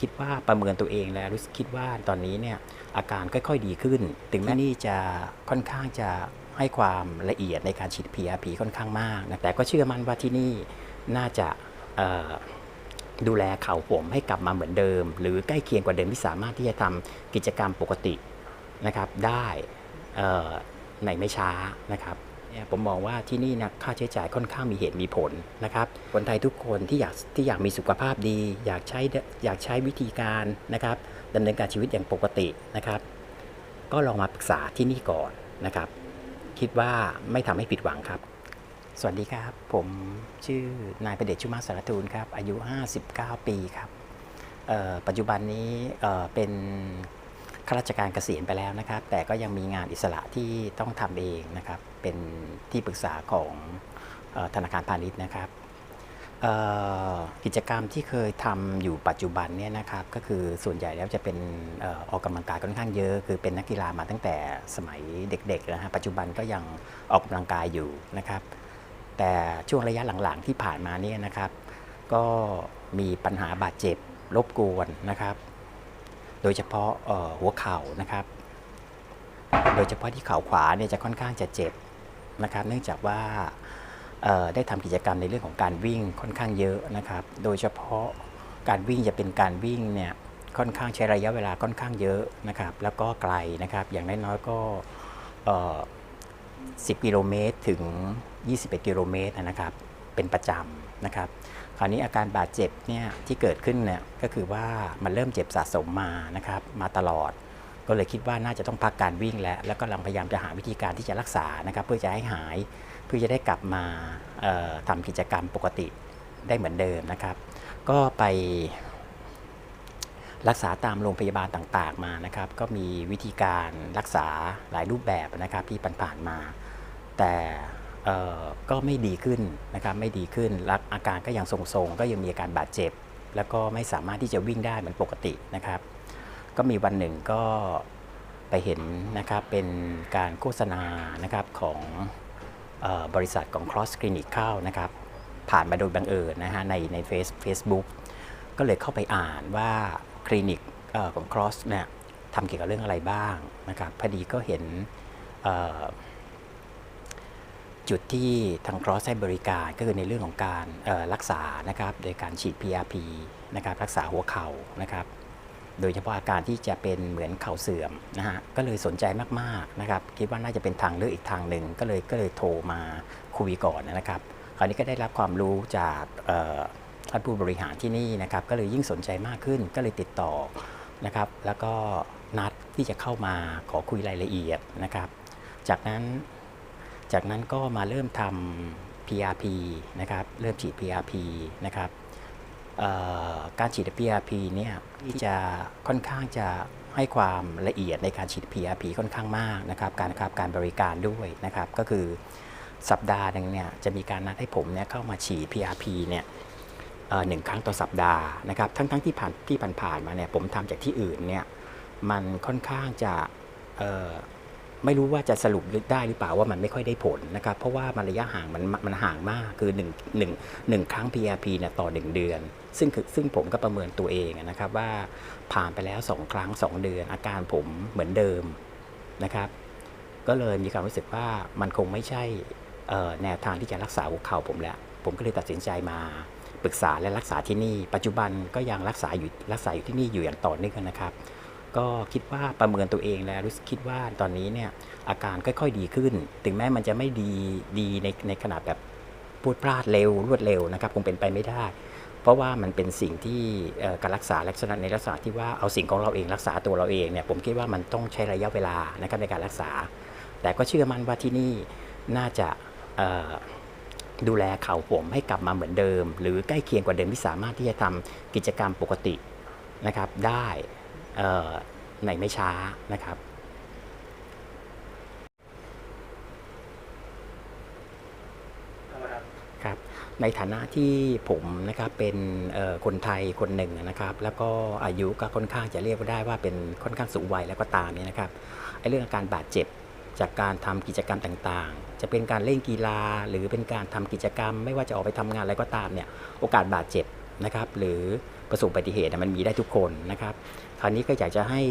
คิดว่าประเมินตัวเองแล้วรู้สึกคิดว่าตอนนี้เนี่ยอาการค่อยๆดีขึ้น ถึงแม้นี่จะค่อนข้างจะให้ความละเอียดในการฉีด PRP ค่อนข้างมากนะแต่ก็เชื่อมั่นว่าที่นี่น่าจะดูแลเข่าผมให้กลับมาเหมือนเดิม หรือใกล้เคียงกว่าเดิมที่สามารถที่จะทำกิจกรรมปกตินะครับได้ในไม่ช้านะครับ เนี่ยผมมองว่าที่นี่นะค่าใช้จ่ายค่อนข้างมีเหตุมีผลนะครับคนไทยทุกคนที่อยากที่อยากมีสุขภาพดี อยากใช้อยากใช้วิธีการนะครับดำเนินการชีวิตอย่างปกตินะครับ ก็ลองมาปรึกษาที่นี่ก่อนนะครับ คิดว่าไม่ทำให้ผิดหวังครับ สวัสดีครับ ผมชื่อนายประเดชชุมาสารทูลครับ อายุ 59 ปีครับปัจจุบันนี้เเป็นข้าราชการเกษียณไปแล้วนะครับ แต่ก็ยังมีงานอิสระที่ต้องทำเองนะครับ เป็นที่ปรึกษาของออธนาคารพาณิชย์นะครับกิจกรรมที่เคยทำอยู่ปัจจุบันเนี่ยนะครับก็คือส่วนใหญ่แล้วจะเป็นออกกำลังกายค่อนข้างเยอะ คือเป็นนักกีฬามาตั้งแต่สมัยเด็กๆนะฮะปัจจุบันก็ยังออกกำลังกายอยู่นะครับ แต่ช่วงระยะหลังๆที่ผ่านมาเนี่ยนะครับ ก็มีปัญหาบาดเจ็บรบกวนนะครับ โดยเฉพาะหัวเข่านะครับ โดยเฉพาะที่เข่าขวาเนี่ยจะค่อนข้างจะเจ็บ นะครับ เนื่องจากว่าได้ทำกิจกรรมในเรื่องของการวิ่งค่อนข้างเยอะนะครับ โดยเฉพาะการวิ่งจะเป็นการวิ่งเนี่ยค่อนข้างใช้ระยะเวลาค่อนข้างเยอะนะครับ แล้วก็ไกลนะครับ อย่างน้อยๆก็ 10 กิโลเมตรถึง 21 กิโลเมตรนะครับ เป็นประจำนะครับ คราวนี้อาการบาดเจ็บเนี่ยที่เกิดขึ้นเนี่ยก็คือว่ามันเริ่มเจ็บสะสมมานะครับ มาตลอด ก็เลยคิดว่าน่าจะต้องพักการวิ่งแล้วแล้วก็กำลังพยายามจะหาวิธีการที่จะรักษานะครับ เพื่อจะให้หายเพื่อจะได้กลับมาเอ่อทำกิจกรรมปกติได้เหมือนเดิมนะครับ ก็ไปรักษาตามโรงพยาบาลต่างๆมานะครับ ก็มีวิธีการรักษาหลายรูปแบบนะครับที่ผ่านๆมา แต่ก็ไม่ดีขึ้นนะครับไม่ดีขึ้นและอาการก็ยังทรงๆ ก็ยังมีอาการบาดเจ็บ แล้วก็ไม่สามารถที่จะวิ่งได้เหมือนปกตินะครับ ก็มีวันหนึ่งก็ไปเห็นนะครับเป็นการโฆษณานะครับของออบริษัทของ Cross Clinic เข้านะครับ ผ่านมาโดยบังเอิญนะฮะในในเฟซเฟซบุ๊กก็เลยเข้าไปอ่านว่าคลินิกออของ Cross เนี่ยทำเกี่ยวกับเรื่องอะไรบ้างนะครับพอดีก็เห็นจุดที่ทาง Cross ให้บริการก็คือในเรื่องของการรักษานะครับโดยการฉีด PRP นะครับรักษาหัวเข่านะครับ โดยเฉพาะอาการที่จะเป็นเหมือนเข่าเสื่อมนะฮะก็เลยสนใจมากๆนะครับคิดว่าน่าจะเป็นทางเลือกอีกทางหนึ่งก็เลยก็เลยโทรมาคุยก่อนนะครับคราวนี้ก็ได้รับความรู้จากท่านผู้บริหารที่นี่นะครับก็เลยยิ่งสนใจมากขึ้นก็เลยติดต่อนะครับ แล้วก็นัดที่จะเข้ามาขอคุยรายละเอียดนะครับ จากนั้นจากนั้นก็มาเริ่มทำ PRP นะครับ เริ่มฉีด PRP นะครับ การฉีด PRP เนี่ยที่จะค่อนข้างจะให้ความละเอียดในการฉีด PRP ค่อนข้างมากนะครับการครับการบริการด้วยนะครับก็คือสัปดาห์หนึ่งเนี่ยจะมีการนัดให้ผมเนี่ยเข้ามาฉีด PRP เนี่ยหนึ่งครั้งต่อสัปดาห์นะครับทั้งๆที่ผ่านที่ผ่านๆมาเนี่ยผมทำจากที่อื่นเนี่ยมันค่อนข้างจะ ไม่รู้ว่าจะสรุปได้หรือเปล่าว่ามันไม่ค่อยได้ผลนะครับ เพราะว่ามันระยะห่างมันมันห่างมากคือ1 1 1ครั้ง PRP เนี่ยต่อ 1 เดือน ซึ่งคือซึ่งผมก็ประเมินตัวเองนะครับว่าผ่านไปแล้ว 2 ครั้ง 2 เดือน อาการผมเหมือนเดิมนะครับ ก็เลยมีความรู้สึกว่ามันคงไม่ใช่แนวทางที่จะรักษาหัวเข่าผมแล้ว ผมก็เลยตัดสินใจมาปรึกษาและรักษาที่นี่ ปัจจุบันก็ยังรักษาอยู่รักษาอยู่ที่นี่อยู่อย่างต่อเนื่องนะครับ ก็คิดว่าประเมินตัวเองแล้วรู้สึกคิดว่าตอนนี้เนี่ยอาการค่อยๆดีขึ้น ถึงแม้มันจะไม่ดีดีในในขนาดแบบพูดพลาดเร็วรวดเร็วนะครับ คงเป็นไปไม่ได้ เพราะว่ามันเป็นสิ่งที่การรักษาลักษณะในลักษณะที่ว่าเอาสิ่งของเราเองรักษาตัวเราเองเนี่ยผมคิดว่ามันต้องใช้ระยะเวลานะครับในการรักษา แต่ก็เชื่อมั่นว่าที่นี่น่าจะดูแลเข่าผมให้กลับมาเหมือนเดิม หรือใกล้เคียงกว่าเดิมที่สามารถที่จะทำกิจกรรมปกตินะครับได้ ในไม่ช้านะครับ ครับ ในฐานะที่ผมนะครับเป็นเอ่อคนไทยคนหนึ่งนะครับ แล้วก็อายุก็ค่อนข้างจะเรียกว่าได้ว่าเป็นค่อนข้างสูงวัยแล้วก็ตามเนี่ยนะครับไอ้เรื่องอาการบาดเจ็บจากการทำกิจกรรมต่างๆ จะเป็นการเล่นกีฬาหรือเป็นการทำกิจกรรม ไม่ว่าจะออกไปทำงานอะไรก็ตามเนี่ยโอกาสบาดเจ็บนะครับ หรือ ประสบอุบัติเหตุมันมีได้ทุกคนนะครับคราวนี้ก็อยากจะให้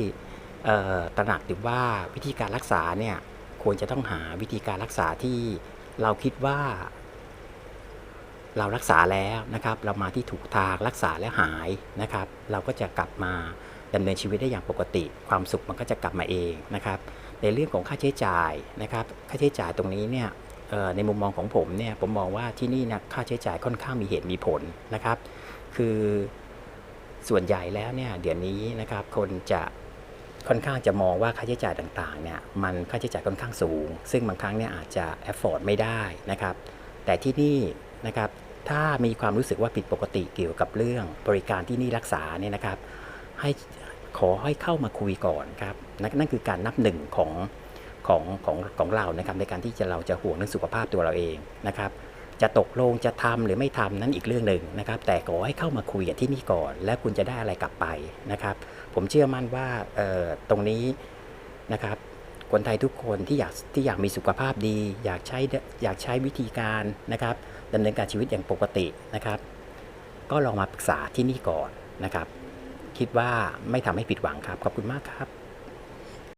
ตระหนักถึงว่าวิธีการรักษาเนี่ยควรจะต้องหาวิธีการรักษาที่เราคิดว่า เรารักษาแล้วนะครับ เรามาที่ถูกทางรักษาแล้วหายนะครับ เราก็จะกลับมาดำเนินชีวิตได้อย่างปกติ ความสุขมันก็จะกลับมาเองนะครับ ในเรื่องของค่าใช้จ่ายนะครับ ค่าใช้จ่ายตรงนี้เนี่ยในมุมมองของผมเนี่ยผมมองว่าที่นี่นะค่าใช้จ่ายค่อนข้างมีเหตุมีผลนะครับ คือ ส่วนใหญ่แล้วเนี่ยเดี๋ยวนี้นะครับคนจะค่อนข้างจะมองว่าค่าใช้จ่ายต่างๆเนี่ยมันค่าใช้จ่ายค่อนข้างสูง ซึ่งบางครั้งเนี่ยอาจจะ afford ไม่ได้นะครับ แต่ที่นี่นะครับถ้ามีความรู้สึกว่าผิดปกติเกี่ยวกับเรื่องบริการที่นี่รักษาเนี่ยนะครับ ให้ขอให้เข้ามาคุยก่อนครับนนนั่นคือการนับหนึ่งของของของของเรานะครับในการที่จะเราจะห่วงเรื่องสุขภาพตัวเราเองนะครับ จะตกลงจะทำหรือไม่ทำนั้นอีกเรื่องหนึ่งนะครับ แต่ขอให้เข้ามาคุยกันที่นี่ก่อน และคุณจะได้อะไรกลับไปนะครับ ผมเชื่อมั่นว่าตรงนี้นะครับ คนไทยทุกคนที่อยากที่อยากมีสุขภาพดี อยากใช้อยากใช้วิธีการนะครับดำเนินการชีวิตอย่างปกตินะครับ ก็ลองมาปรึกษาที่นี่ก่อนนะครับ คิดว่าไม่ทำให้ผิดหวังครับ ขอบคุณมากครับ